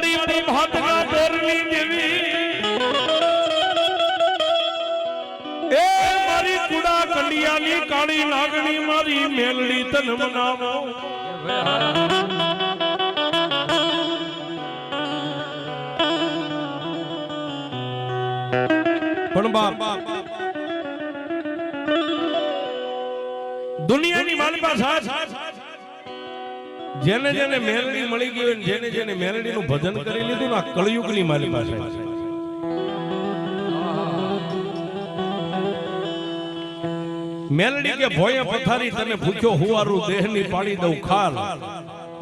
મારી પ્રભાતના બોરની દેવી એ મારી કુડા કંડિયાની કાળી લાગણી મારી મેલડી તન મનાવો. દુનિયાની સાથ જેને જેને મેલડી મળી ગઈ હોય જેને જેને મેલડી નું ભજન કરી લીધું ને આ કળયુગની મારી પાસે. મેલડી કે, ભોય પથારી તને ભૂખ્યો હુવારું દેહની પાડી દઉં, ખાલ.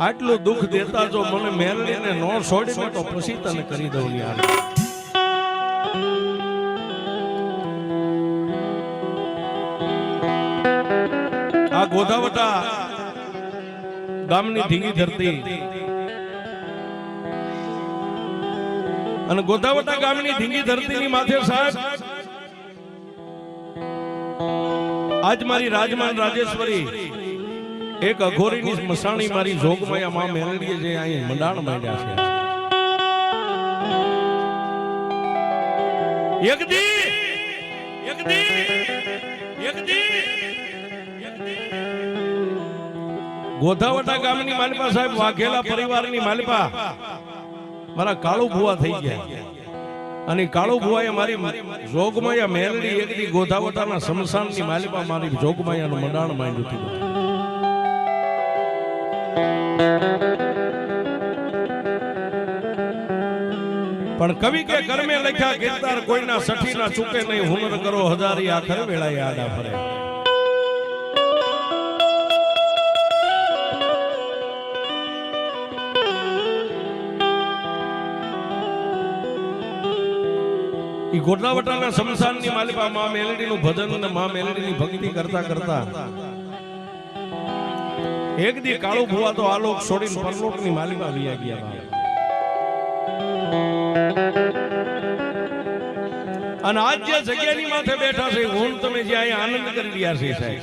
આટલું દુઃખ દેતા જો મને મેલડીને નો છોડી તો પછી તને કરી દઉં યાર આ ગોધાવટા ગામની ધીંગી ધરતી. અને ગોધાવટા ગામની ધીંગી ધરતીની માથે સાહેબ આજ મારી રાજમાન રાજેશ્વરી એક અઘોરીની મસાણી મારી જોગમાયા માં મેલડીએ જે અહીં મંડાણ માંડ્યા છે. એક દી એક દી એક દી ગોધાવટા ગામની માલિપા સાહેબ વાઘેલા પરિવારની માલિપા. મારા કાળુ ભુવા થઈ ગયા. અને કાળુ ભુવાએ મારી જોગમાયા મેલડી એકદી ગોધાવટાના સમસાનની માલિપા મારી જોગમાયાનું મંડાણ માંડ્યું હતું. પણ કવિ કે કર્મે લખ્યા કીર્તાર કોઈના સઠીના ચૂકે નહીં, હુનર કરો હજારી, આખર વેળાએ આડા ફરે. ઈ ગોટલાવટાના શમશાનની માલિકા માં મેલડીનું ભજન અને માં મેલડીની ભક્તિ કરતા કરતા એક દી કાળુ ભુવા તો આલોક છોડીને પરલોકની માલિકા વિયા ગયા. અને આજ જે જગ્યાની માથે બેઠા છે હું તમે જે અહીંયા આનંદ કરી રહ્યા છે સાહેબ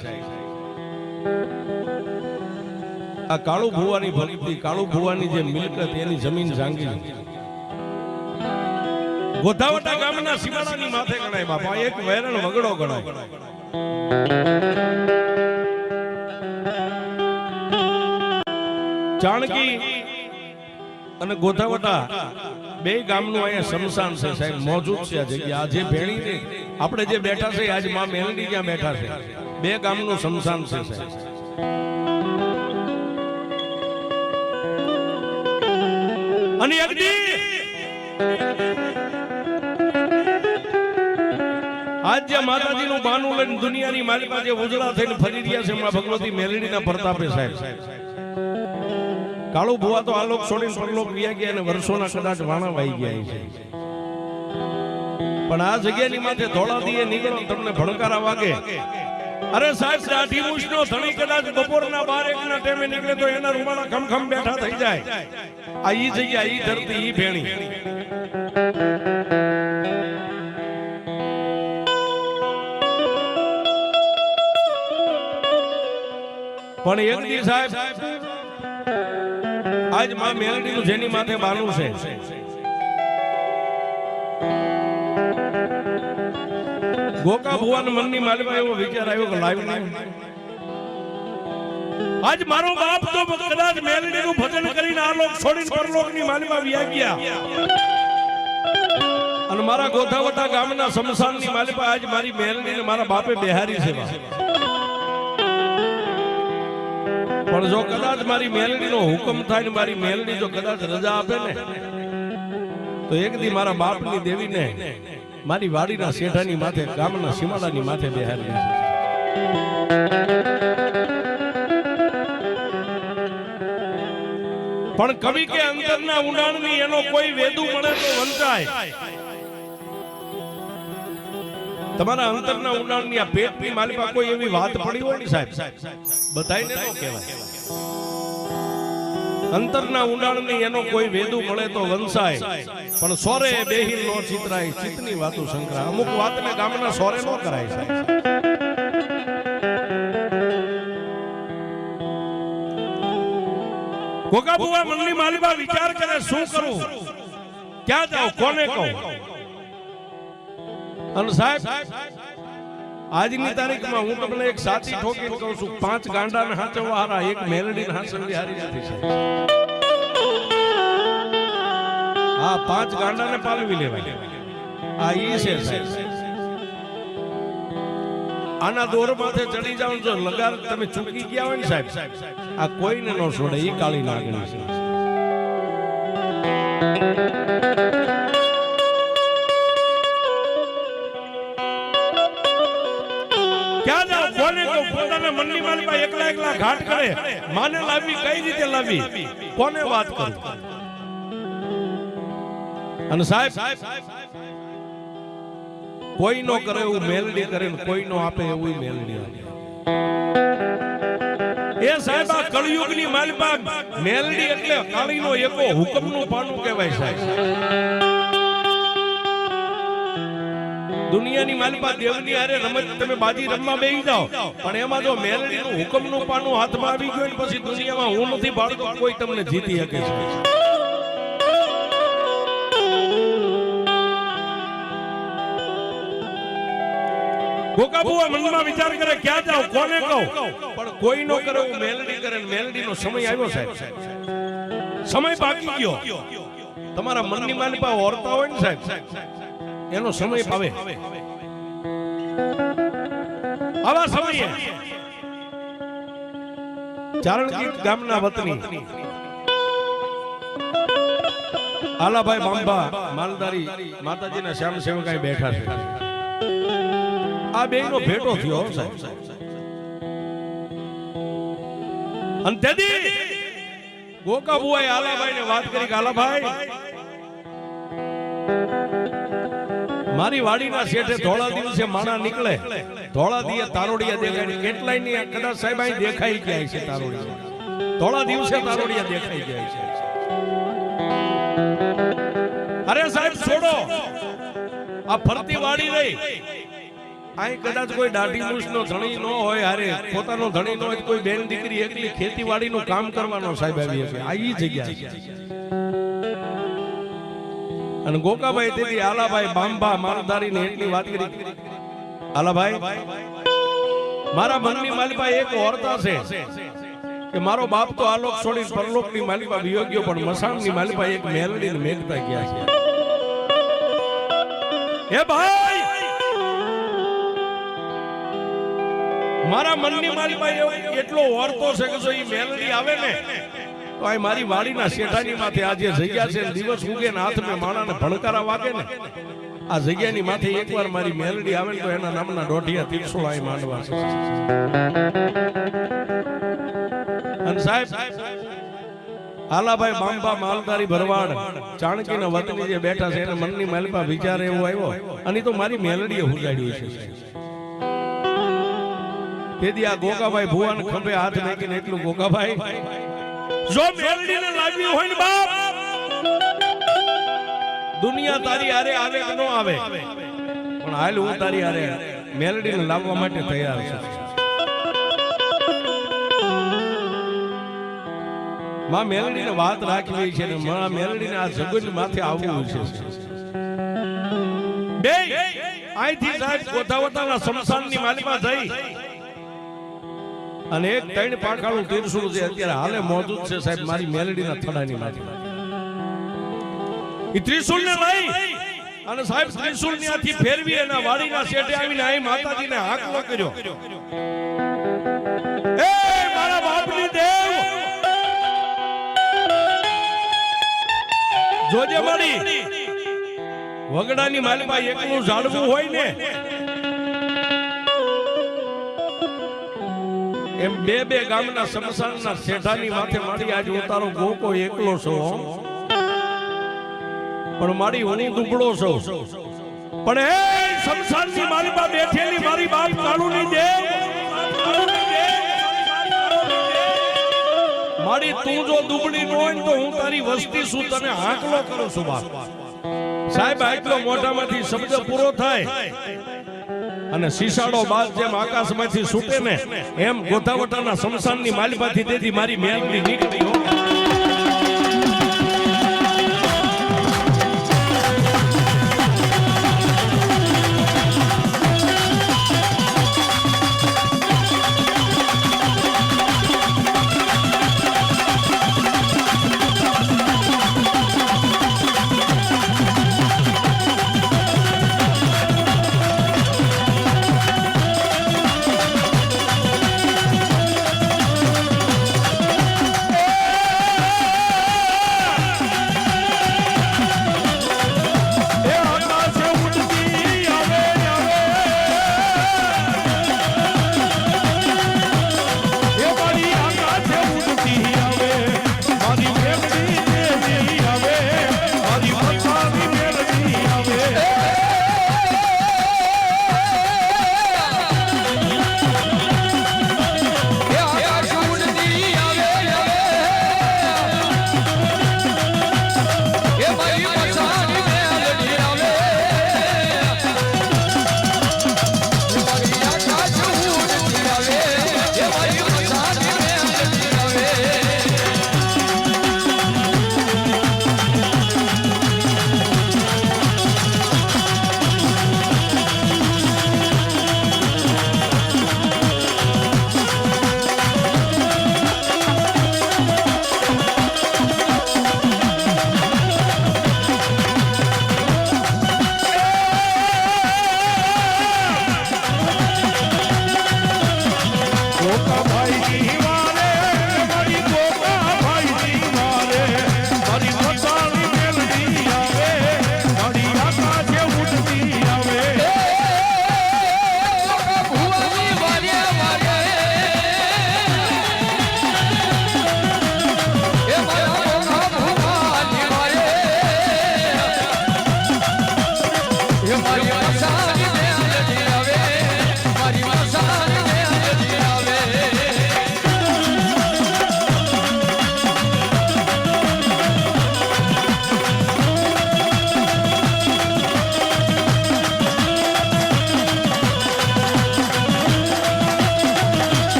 આ કાળુ ભુવાની ભક્તિ, કાળુ ભુવાની જે મિલકત, એની જમીન જાંગી ગોધાવટા ગામના સીમાડાની માથે ગણાય બાપા. એક વેરણ વગડો ગણાય. ચાણકી અને ગોધાવટા બે ગામનું અહીંયા શમશાન છે સાહેબ. મોજૂદ છે આ જગ્યા. આજે ભેણી ને આપણે જે બેઠા છે, આજમાં મેલડી જ્યાં બેઠા છે, બે ગામનું શમશાન છે સાહેબ. અને એક આજ જે માતાજી નું બાનું લઈને દુનિયાની મારી પાસે ઉજળા થઈને ફરી રહ્યા છે માં ભગવતી મેલડીના પ્રતાપે સાહેબ. કાળુ ભુવા તો આલોક છોડીને પરલોક વ્યા ગયા અને વર્ષોના કદાચ વાણા વાઈ ગયા છે. પણ આ જગ્યાની માથે ધોળા દીએ નીકળો તમને ભણકારા વાગે. અરે સાહેબ, દાઢી મૂછનો ધણી કદાચ બપોરના બાર એક ના ટાઈમે નીકળે તો એના રૂમાના ખમખમ બેઠા થઈ જાય. આ ઈ જગ્યા, ઈ ધરતી, ઈ ભેણી. પણ એક દી સાહેબ, આજમાં મેલડીનું જેની માથે બાનું છે. ગોકા ભુવન મનની માલિકા એવો વિચાર આવ્યો કે લાઈવ લાઈવ આજ મારો બાપ તો કદાચ મેલડીનું ભજન કરીને આ લોક છોડીને પરલોકની માલિકા વ્યા ગયા. અને મારા ગોધાવટા ગામના શમશાનની માલિકા આજ મારી મહેલની મારા બાપે બેહારી છે પણ જો કદાચ મારી મેલડીનો હુકમ થાય ને મારી મેલડી જો કદાચ રજા આપે ને, તો એક દી મારા બાપની દેવીને મારી વાડીના શેઠાની માથે, ગામના સીમાડાની માથે બેહારી પણ કવિ કે અંદરના ઊંડાણની એનો કોઈ વેદુ મળે તો વંચાય. તમારા અંતરના ઉડાણની આ પેટની માલિકા કોઈ એવી વાત પડી હોય ને સાહેબ? બધાયને ન કહેવાય. અંતરના ઉડાણની એનો કોઈ વેદુ મળે તો વંશાય. પણ સોરે બેહી નો ચિતરાય, ચિતની વાતો શંકરા અમુક વાતને ગામના સોરે નો કરાય સાહેબ. કોકા બુવા મનની માલિબા વિચાર કરે, શું કરું? ક્યાં જાઉં? કોને કહું? અને સાહેબ, આજની તારીખમાં હું તમને એક સાચી ઠોકી કહું છું. પાંચ ગાંડાને હાચવવા હારા, એક મેલડીને હાચવવી હારી નથી, સાહેબ. હા, પાંચ ગાંડાને પાલવી લેવાય. આ ઈ છે આના દોર માથે ચડી જાવ જો લગાર તમે ચૂકી ગયા હોય ને, સાહેબ, આ કોઈને ન છોડે એ કાળી લાગણી છે. પોતાના એકલા એકલા ઘાટ કરે. માને લાવી કઈ રીતે લાવી? કોને વાત કરું? અને સાહેબ કોઈ નો કરે એવું મેલડી કરે ને કોઈ નો આપે એવું મેલડી આપે. એ સાહેબ આ કળિયુગની માલિકા મેલડી એટલે કાળીનો એકો હુકમનું પાનું કહેવાય સાહેબ. દુનિયાની માલપા દેવની આરે રમત તમે બાજી રમવા બેસી જાઓ. પણ એમાં જો મેલડીનું હુકમનું પાનું હાથમાં આવી ગયું પછી દુનિયામાં હું નથી ભાળતો કોઈ તમને જીતી શકે છે. વિચાર કરે, ક્યાં જાવ કોને પણ કોઈ નો કરે મેલડી કરે મેલડી નો સમય આવ્યો સાહેબ. સમય બાકી ગયો. તમારા મનની માલિકા ઓરતા હોય ને સાહેબ. એનો સમય પાવે આવા સમયે. ચારણગીર ગામના વતની આલાભાઈ બાંબા માલદારી માતાજીના શ્યામ સેવકાઈ બેઠા છે. આ બે નો ભેટો થયો સાહેબ. અને તેથી ગોકા બુઆએ આલાભાઈ ને વાત કરી કે આલાભાઈ મારી વાડીના શેઠે ધોળા દિવસે માણા નીકળે. ધોળા દિયે તારોડિયા દેખાય. કેટલાયની કદાચ સાહેબ અહીં દેખાઈ ગયા છે તારોડિયા? ધોળા દિવસે તારોડિયા દેખાઈ ગયા છે? અરે સાહેબ, છોડો. આ ફરતી વાડી રહી. અહીં કદાચ કોઈ દાઢી મૂછ નો ધણી ન હોય હારે પોતાનો ધણી ન હોય કોઈ બેન દીકરી એકલી ખેતીવાડીનું કામ કરવાનો સાહેબ આવી હશે આ ઈ જગ્યા અને ગોકાભાઈ તેથી આલાભાઈ બાંબા માલધારી ને એટલી વાત કરી. આલાભાઈ, મારા મનની માલિકા એક ઓરતા છે કે મારો બાપ તો આલોક છોડી પરલોકની માલિકા વિયોગ્યો પણ મસાણની માલિકા એક મેલડી ને મેઘતા ગયા છે. હે ભાઈ! મારા મનની માલિકા એટલો ઓરતો છે કે જો એ મેલડી આવે ને તો આ મારી વાડીના શેઠાની માથે આ જે જગ્યા છે, દિવસ ઉગે ને હાથ મેં માણાને ભણકારા વાગે ને, આ જગ્યાની માથે એકવાર મારી મેલડી આવે તો એના નામના દોઢિયા તીરસોળ માંડવા છે અને સાહેબ આલાભાઈ બાંબા માલધારી ભરવાડ, ચાણકીના વતની જે બેઠા છે, એને મનની માલિકા વિચાર એવો આવ્યો અને તો મારી મેલડીએ હુજાડ્યું છે. તેથી આ ગોગાભાઈ ભુવાન ખંભે હાથ નાખીને એટલું ગોગાભાઈ જો મેલડીને લાગવી હોય ને બાપ, દુનિયા તારી હારે આવે કે નો આવે? પણ હાલ હું તારી હારે મેલડીને લાવવા માટે તૈયાર છું. માં મેલડીને વાત રાખવી છે ને માં મેલડીને આ જગત માથે આવવું છે. બે અહીંથી સાહેબ ગોધાવતાના સ્મશાનની માલિકા થઈ અને એક ત્રણ પાખાળું તીરસુલ છે? અત્યારે હાલે મોજૂદ છે સાહેબ, મારી મેલડીના થડાની માથે. ઈ ત્રિશુલ ને લઈ અને સાહેબ ત્રિશુલ આથી ફેરવી એના વાડીના શેઠે આવીને અહીં માતાજીને હાકલો કર્યો. એ મારા બાપની દેવ! જોજે મારી. વગડાની માલમાં એકલું ઝાડવું હોય ને એમ બે બે ગામના સમસાનના શેઠાની માથે મારી આજે ઉતારો ગોકો એકલો છો પણ મારી હું દુબળો છો. પણ હે સમસાનની માલિકા બેઠેલી મારી બાપ કાળુની દેવ. મારી તું જો દુબળી હોય તો હું તારી વસ્તી શું તને હાંકલો કરું છું, બાપ? સાહેબ આટલો મોઢામાંથી શબ્દ પૂરો થાય. અને શીશાડો બાદ જેમ આકાશમાંથી છૂટે ને, એમ ગોધાવટાના સ્મશાનની માલિકાથી તેથી મારી મેલની નીકળી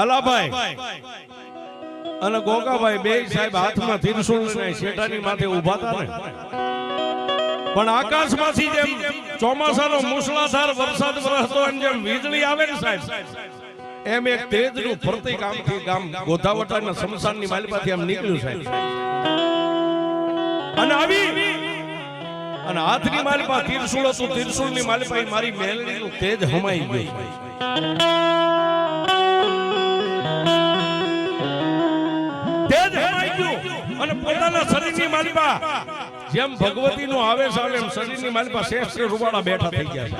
આલાભાઈ અને ગોગાભાઈ બે સાહેબ હાથમાં ત્રિશુળ લઈને શેઠાની માથે ઊભા હતા. ને પણ આકાશમાંથી જેમ ચોમાસાનો મુસળાધાર વરસાદ વરસતો અને જેમ વીજળી આવે ને સાહેબ એમ એક તેજનું પ્રતિક આમથી ગામ ગોધાવટાના શમશાનની માલિપાથી આમ નીકળ્યું સાહેબ. અને આવી અને હાથની માલિપા તીરશુળ હતું તીરશુળની માલિપા પાસે મારી મેલડીનું તેજ હમાઈ ગયું. પોતાના શરીરની માલિપા. જેમ ભગવતીનો આવેશ આવે એમ શરીરની માલિપા શ્રેષ્ઠ રૂવાડા બેઠા થઈ ગયા છે.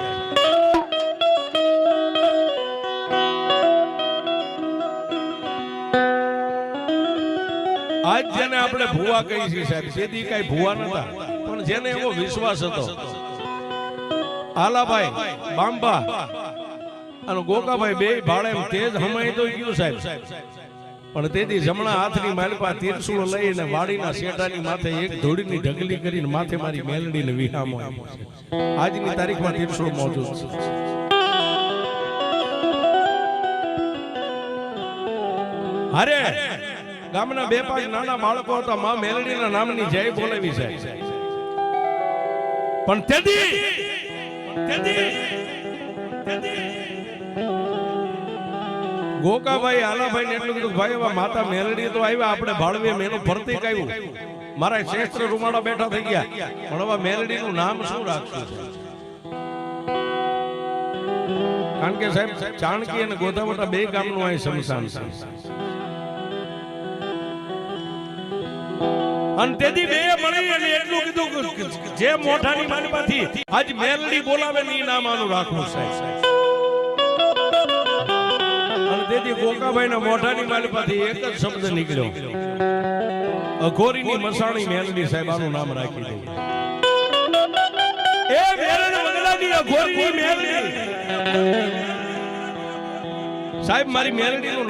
આજ જેને આપણે ભુવા કહી છીએ સાહેબ તેથી કઈ ભુવા નતા, પણ જેને એવો વિશ્વાસ હતો. આલાભાઈ, બાંબા અને ગોકાભાઈ બે ભાડે તેજ હમાઈ તો ગયું સાહેબ. પણ તેથી જમણા હાથની માલપા તીરસુળ લઈને વાડીના શેઠાની માથે એક ધૂળની ઢગલી કરીને માથે મારી મેલડીને વિહામો આજની તારીખમાં તીરસુળ મોજૂદ છે. અરે ગામના બે પાંચ નાના બાળકો હતા. માં મેલડીના નામની જય બોલાવી છે પણ તેથી તેથી ગોકાભાઈ આલાભાઈ ને એટલું કીધું ભાઈ હવે માતા મેલડી તો આવ્યા, આપણે ભાળવીએ મેનું ફરતી કહ્યું મારા શ્રેષ્ઠ રૂમાડા બેઠા થઈ ગયા. પણ હવે મેલડી નું નામ શું રાખશું કારણ કે સાહેબ, ચાણકી અને ગોધાવટા બે ગામનું અહીં શમશાન છે. અને તેથી બે મળી અને એટલું કીધું જે મોઢાની માનમાંથી આજ મેલડી બોલાવે ને એ નામ આનું રાખવું સાહેબ તેથી ગોકાભાઈ ના મોઢાની માલિપાથી એક જ શબ્દ નીકળ્યો. અઘોરીની મસાણી મેલડી સાહેબ, આનું નામ રાખી દઉં. એ મેલડી મેલડી. સાહેબ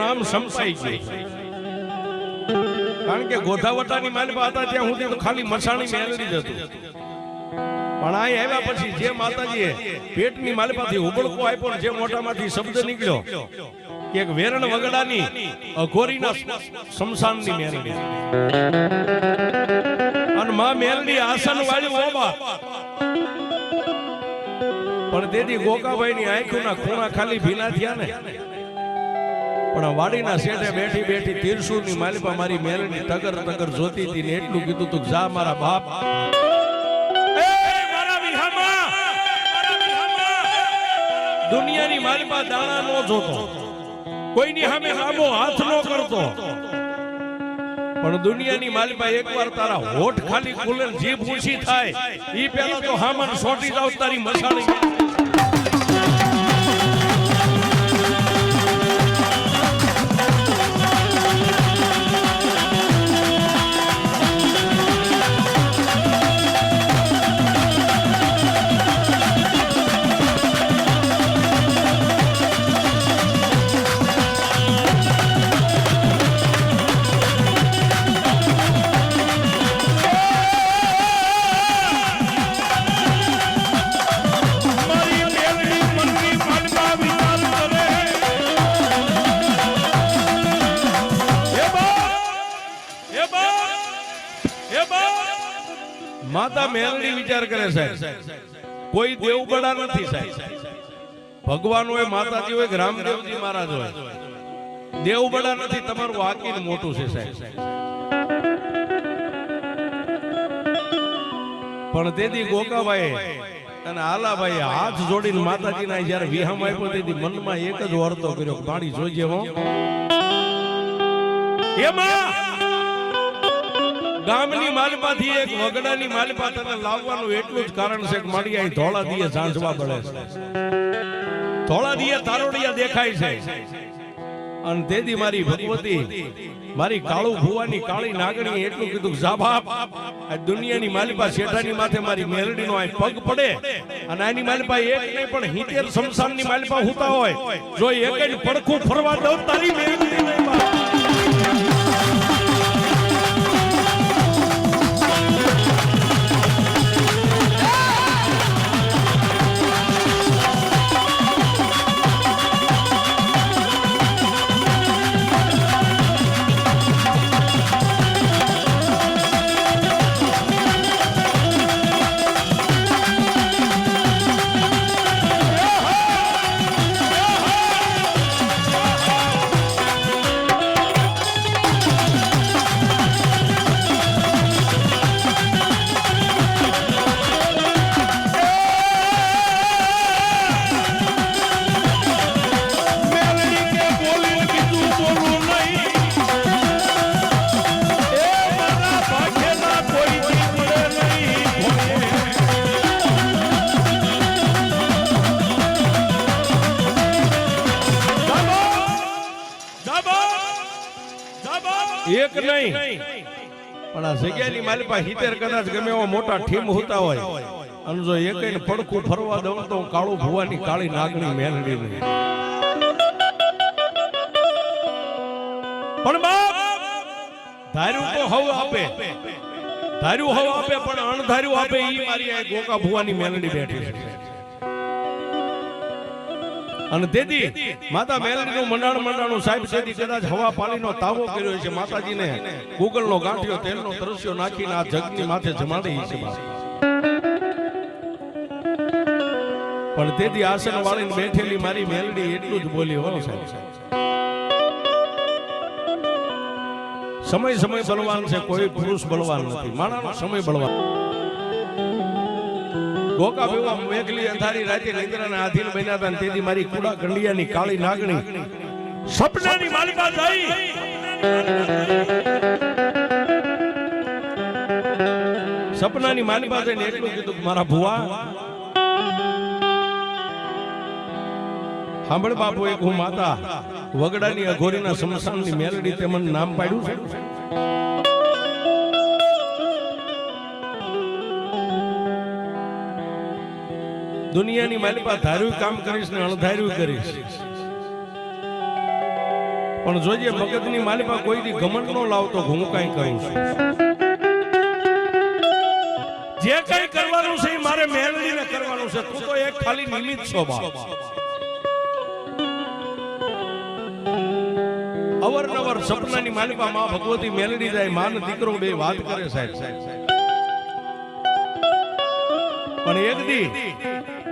નામ સમસાઈ ગયું. કારણ કે ગોધાવટાની માલિપા હતા ત્યાં હું ખાલી મસાણી મેલડી જ હતું. પણ આ આવ્યા પછી જે માતાજીએ પેટની માલિપાથી ઉબળકો આપ્યો જે મોઢામાંથી શબ્દ નીકળ્યો કે એક વેરણ વગડાની અઘોરીના શમશાનની મેલડી અને માં મેલડી આસન વાળી ઓબા. પણ તેથી ગોકાભાઈની આંખોના ખૂણા ખાલી ભીના થયા ને. પણ વાડીના શેઠે બેઠી બેઠી તીરસુરની માલિપા મારી મેલની તગર તગર જોતી હતી ને એટલું કીધું તું જા મારા બાપ! દુનિયાની માલિપા દાણા નો જોતો. કોઈની સામે લાંબો હાથ નો કરતો. પણ દુનિયાની માલિપા એકવાર તારા હોઠ ખાલી ખુલે જીભ ઊંચી થાય. ઈ પેલા તો હામન સોટી જાવ તારી મસાણી. દેવબડા નથી સાહેબ. ભગવાન હોય માતાજી હોય રામદેવજી મહારાજ હોય. દેવબડા નથી, તમારું વાકીન મોટું છે સાહેબ. પણ તેથી ગોકાભાઈ અને આલાભાઈ હાથ જોડીને માતાજીના જ્યારે વિહામ આપ્યો, તેથી મનમાં એક જ વર્તો કર્યો, પાણી જોઈએ હો. એમાં ગામની માલપાથી એક વગડાની માલપા લાવવાનું એટલું જ કારણ છે કે મારી અહીં ધોળા દીએ ઝાંઝવા પડે છે. ધોળા દીએ તારોડિયા દેખાય છે. અને તેથી મારી ભગવતી, મારી કાળુ ભુવાની કાળી નાગણી એટલું કીધું કે આ દુનિયાની માલિપા શેઠાની માથે મારી મેલડીનો આ પગ પડે અને આની માલિપા એક નહીં, પણ હિતેર શમશાનની માલિપા હોતા હોય. જો એક જ પડખું ફરવા દઉં તારી મેલડી પાસે હિતેર કદાચ ગમે એવા મોટા ઠીમ હોતા હોય. અને જો એક પડખું ફરવા દઉં તો કાળું ભુવાની કાળી નાગણી મેલડી નહીં. પણ બાપ, ધાર્યું તો હવ આપે. ધાર્યું હવ આપે, પણ અણધાર્યું આપે. ઈ મારી ગોકા ભુવાની મેલડી બેઠી છે. અને તેથી માતા મેલડીનું મંડાણ મંડાણું સાહેબ સેદી કદાચ હવા પાણીનો તાવો કર્યો છે. માતાજીને ગૂગલનો ગાંઠિયો, તેલનો તરસ્યો નાખીને આ જગની માથે જમાડી છે પણ તેથી આસન વાળીને બેઠેલી મારી મેલડી એટલું જ બોલી હો સાહેબ. સમય સમય બળવાન છે, કોઈ પુરુષ બળવાન નથી. માણાનો સમય બલવાન ગોકા મેઘલી અંધારી રાતે નિંદ્રાના આધીન બન્યા હતા તેથી મારી કુડા ગંડિયાની કાળી નાગણી સપનાની માલિકા થઈ. સપનાની માલિકા થઈને એટલું કીધું મારા ભુવા સાંભળ બાપુ એક હું માતા વગડાની અઘોરીના સ્મશાનની મેલડી તે મને નામ પાડ્યું છે. દુનિયાની મારી પાસે ધાર્યું કામ કરીશ ને અણધાર્યું કરીશ. પણ જોઈએ મગજની મારી પાસે કોઈ ઘમંડ નો લાવતો હું કઈ કહું છું. જે કઈ કરવાનું છે મારે મેળવીને કરવાનું છે. તું તો એક ખાલી નિમિત્ત છો અવરનવર સપનાની માલિકા માં ભગવતી મેલડી જાય, માન દીકરો બે વાત કરે સાહેબ. પણ એક દી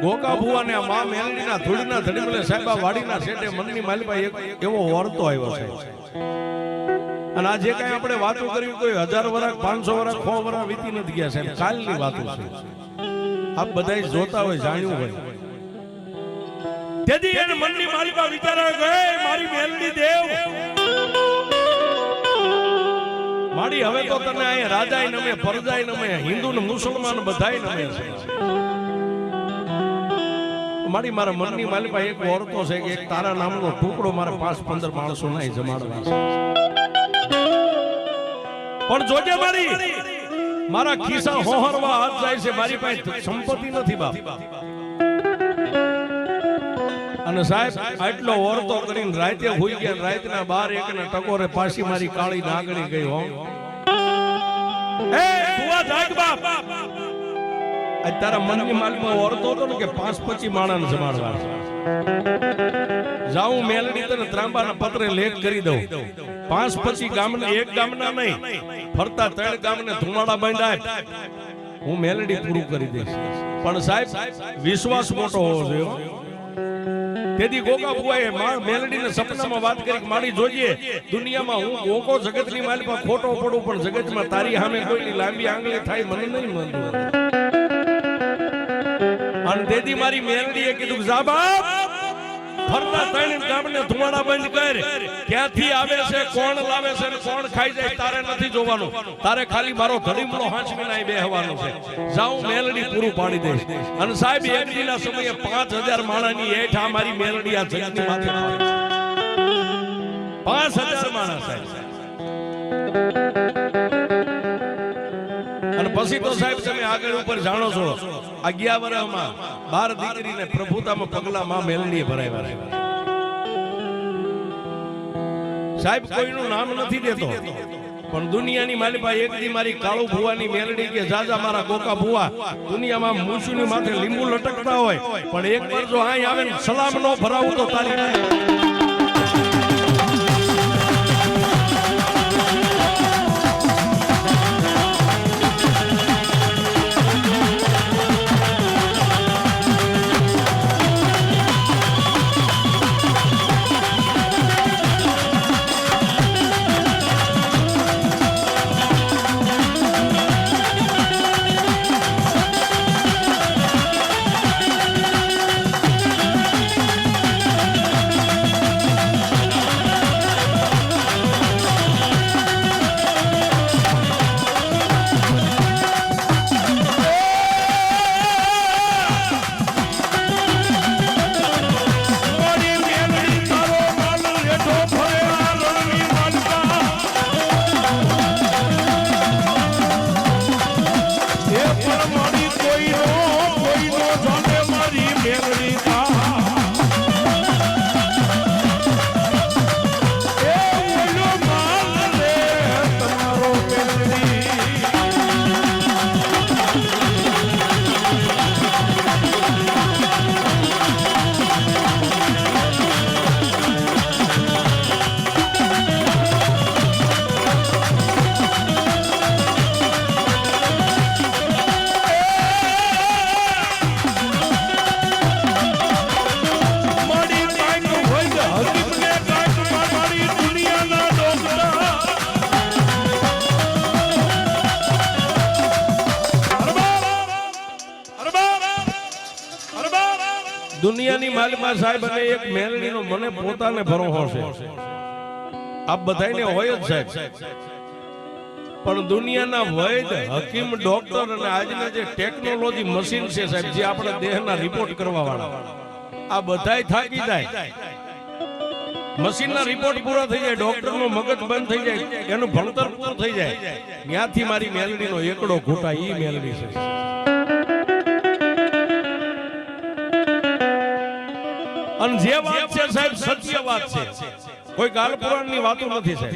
ગોકા ભુવા ને આ માં મેલડીના ધૂળના ધડીમલે સાહેબા વાડીના શેઠે મનની માલભાઈ એવો વર્તો આવ્યો છે. અને આ જે કઈ આપણે વાતો કરી કોઈ હજાર વર્ષ પાંચસો વર્ષ સો વર્ષ વીતી નથી ગયા સાહેબ, કાલની વાતો છે. આપ બધા જોતા હોય, જાણ્યું હોય. તેથી એને મનની મારી વિચાર વિચારા ગયે મારી મેલડી દેવ માડી હવે તો તને અહીંયા રાજાય નમે, પરજાય નમે હિન્દુ ને મુસલમાન બધાય નમે છે. મારી મારા મનની માલિકા એક ઓરતો છે કે એક તારા નામનો ટુકડો મારા પાંચ પંદર માણસો ના જમાડવા પણ જોજે મારી, મારા ખિસ્સા હોહરવા હાથ જાય છે, મારી પાસે સંપત્તિ નથી બાપ. અને સાહેબ, આટલો ઓરતો કરીને રાતે હોઈ ગયા, રાતના બાર એક ના ટકોરે પાછી મારી કાળી નાગણી ગઈ હો. એ બાપ. આજ તારા મનની માલમાં ઓરતો હતો ને કે પાંચ પચી માણાને જમાડવા. જાઉં મેલડી તને ત્રાંબાના પત્રે લેખ કરી દઉં પાંચ પછી ગામના એક ગામના નહીં, ફરતા ત્રણ ગામને ધુમાડા બાંધાય હું મેલડી પૂરું કરી દઈશ પણ સાહેબ, વિશ્વાસ મોટો હોવો હો. તેથી ગોગા બુઆએ મેલડીને સપનામાં વાત કરી મારી જોઈએ દુનિયામાં હું ગોગો જગતની માલિકા ખોટો પડું, પણ જગતમાં તારી સામે કોઈની લાંબી આંગળી થાય, મને નહીં મંજૂર અને તેથી મારી મેલડીએ કીધું જા ફરતા ત્રણ ગામને ધુમાડા બંધ કર. ક્યાંથી આવે છે, કોણ લાવે છે અને કોણ ખાઈ જાય તારે નથી જોવાનું. તારે ખાલી મારો ધડીમડો હાંચવીને અહીં બેહવાનું છે. જાઉં મેલડી પૂરું પાડી દઈશ. અને સાહેબ એક દીના સમયે પાંચ હજાર માણાની હેઠ આ મારી મેલડી આ જગતની માથે પાંચ હજાર માણસ સાહેબ. અને પછી તો સાહેબ તમે આગળ ઉપર જાણો છો, અગિયાર વર્ષમાં બાર દીકરીને પ્રભુતામાં પગલા માં મેલની ભરાય ભરાય સાહેબ, કોઈનું નામ નથી દેતો. પણ દુનિયાની મારી પાસે એક દી મારી કાળુ ભુવાની મેલડી કે, જાજા મારા ગોકા ભુવા, દુનિયામાં મૂછુની માથે લીંબુ લટકતા હોય, પણ એક વાર જો અહીં આવે સલામ નો ભરાવું તો તારી દુનિયાની સાહેબ, અને એક મેલડીનો મને પોતાને ભરોસો છે. આપ બધાને હોય જ સાહેબ. પણ દુનિયાના વૈદ, હકીમ, ડોક્ટર અને આજના જે ટેકનોલોજી મશીન છે સાહેબ, જે આપણા દેહના રિપોર્ટ કરવા વાળા આ બધાય થાકી જાય. મશીનના રિપોર્ટ પૂરા થઈ જાય, ડોક્ટરનો મગજ બંધ થઈ જાય, એનું ભણતર પૂરું થઈ જાય. ત્યાંથી મારી મેલડીનો એકડો ઘૂંટા ઈ મેલડી છે. અને જે વાત છે સાહેબ સત્ય વાત છે. કોઈ ગાલ પુરાણની વાતો નથી સાહેબ.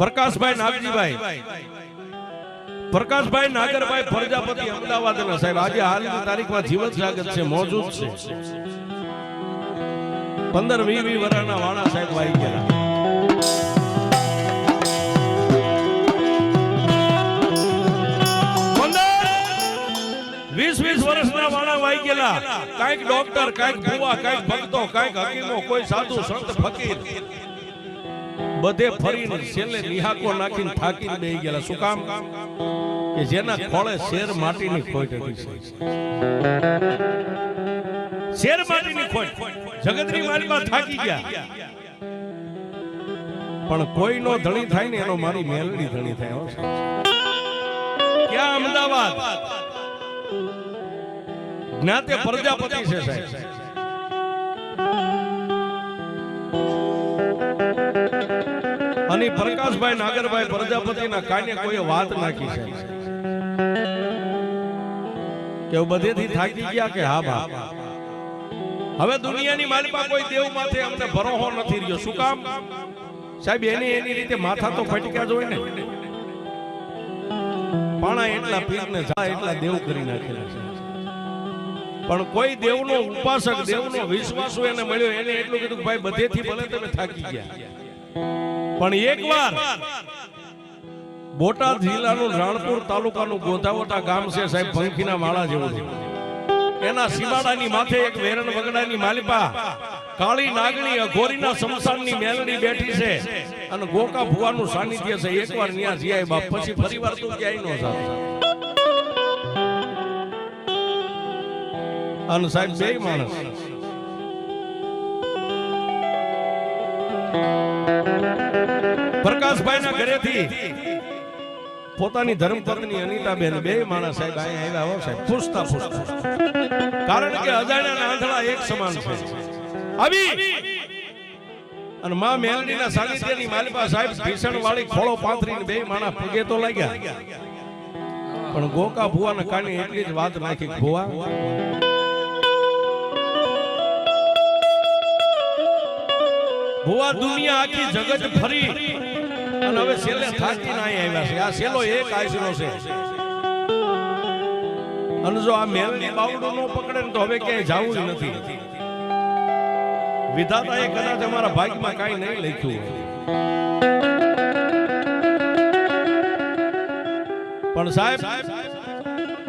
પ્રકાશભાઈ નાગજીભાઈ. પ્રકાશભાઈ નાગરભાઈ પ્રજાપતિ અમદાવાદના સાહેબ. આજે હાલની તારીખમાં જીવન જાગત છે મોજૂદ છે. પંદર વી વી વર્ષના વાણા સાહેબ વાઈ ગયા. વીસ વીસ વર્ષના વાળા વાઈ ગયેલા કાંઈક ડોક્ટર કાંઈક ભુવા કાંઈક ભક્તો કાંઈક હકીમો કોઈ સાધુ સંત ફકીર. બધે ફરીને છેલ્લે નિહાકો નાખીને થાકીને બેહી ગયેલા. શું કામ? કે જેના ખોળે શેર માટીની ખોટ હતી શેર માટીની ખોટ. જગતની માલિકા થાકી ગયા. પણ કોઈનો ધણી થાય ને એનો મારી મેલડી ધણી થાય ક્યાં અમદાવાદ? જ્ઞાતે પ્રજાપતિ છે સાહેબ. અને પ્રકાશભાઈ નાગરભાઈ પ્રજાપતિના કાને કોઈ વાત નાખી છે? કે બધેથી થાકી ગયા કે હા બા? હવે દુનિયાની માલિકા કોઈ દેવ માથે અમને ભરોહો નથી રહ્યો. શું કામ? સાહેબ એની એની રીતે માથા તો ફટક્યા જ હોય ને. પાણા એટલા પીરને જા એટલા દેવ કરી નાખેલા છે. પણ કોઈ દેવનો ઉપાસક, દેવનો વિશ્વાસ એને મળ્યો, એને એટલું કીધું ભાઈ, બધેથી ભલે તમે થાકી ગયા. પણ એકવાર બોટાદ જિલ્લાનું રાણપુર તાલુકાનું ગોધાવટા ગામ છે સાહેબ, પંખીના માળા જેવું છે. એના સીમાડાની માથે એક વેરણ વગડાની માલિપા. કાળી નાગણી અઘોરીના સમસાનની મેલડી બેઠી છે. અને ગોકા ભુવાનું સાનિધ્ય છે. એકવાર ન્યા જીઆઈ બાપ પછી ફરીવાર તું ક્યાંય નો જાત. અને સાહેબ બે માણસ. પ્રકાશભાઈના ઘરેથી પોતાની ધર્મપત્ની અનિતાબેન બે માણસ સાહેબ અહીંયા આવ્યા હો સાહેબ. પૂછતા પૂછતા. કારણ કે અજાણ્યા આંધળા એક સમાન છે. આવી. અને માં મેલડીના સાનિધ્યની માલિકા સાહેબ ભીષણ વાળી ખોળો પાંથરીને બે માણસ પગે તો લાગ્યા. પણ ગોકા ભુવાના કાને એટલી જ વાત નાખી ભુવા ભુવા, દુનિયા આખી જગત ફરી અને હવે છેલ્લે થાકીને અહીં આવ્યા છે. આ છેલ્લો એક આશરો છે. અને જો આ મેલની બાવડું ન પકડે ને તો હવે ક્યાંય જવું જ નથી. વિધાતાએ કદાચ અમારા ભાગ્યમાં કાંઈ નહીં લખ્યું પણ સાહેબ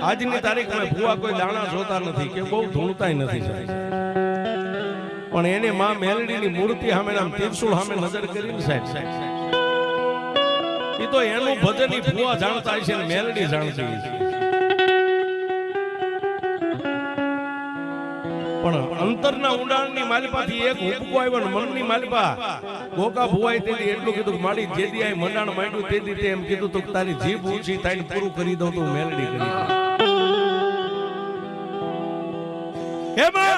આજની તારીખમાં ભૂવા કોઈ દાણા જોતા નથી કે બહુ ધૂણતાય નથી સાહેબ. પણ એને માં મેલડીની મૂર્તિ સામે આમ ત્રિશુળ સામે નજર કરીને સાહેબ. એ તો એનું ભજન ઈ જાણતા ને મેલડી જાણતી હશે પણ અંતરના ઊંડાણની માલિપાથી એક હુબકો આવ્યો ને મનની માલિપા ગોકા ભુવાએ તેથી એટલું કીધું કે જેદી આય મંડાણ માંડ્યું તે તે એમ કીધું તો તારી જીભ ઊંચી થાય પૂરું કરી દઉં તો મેલડી કરી દઉં. હે માં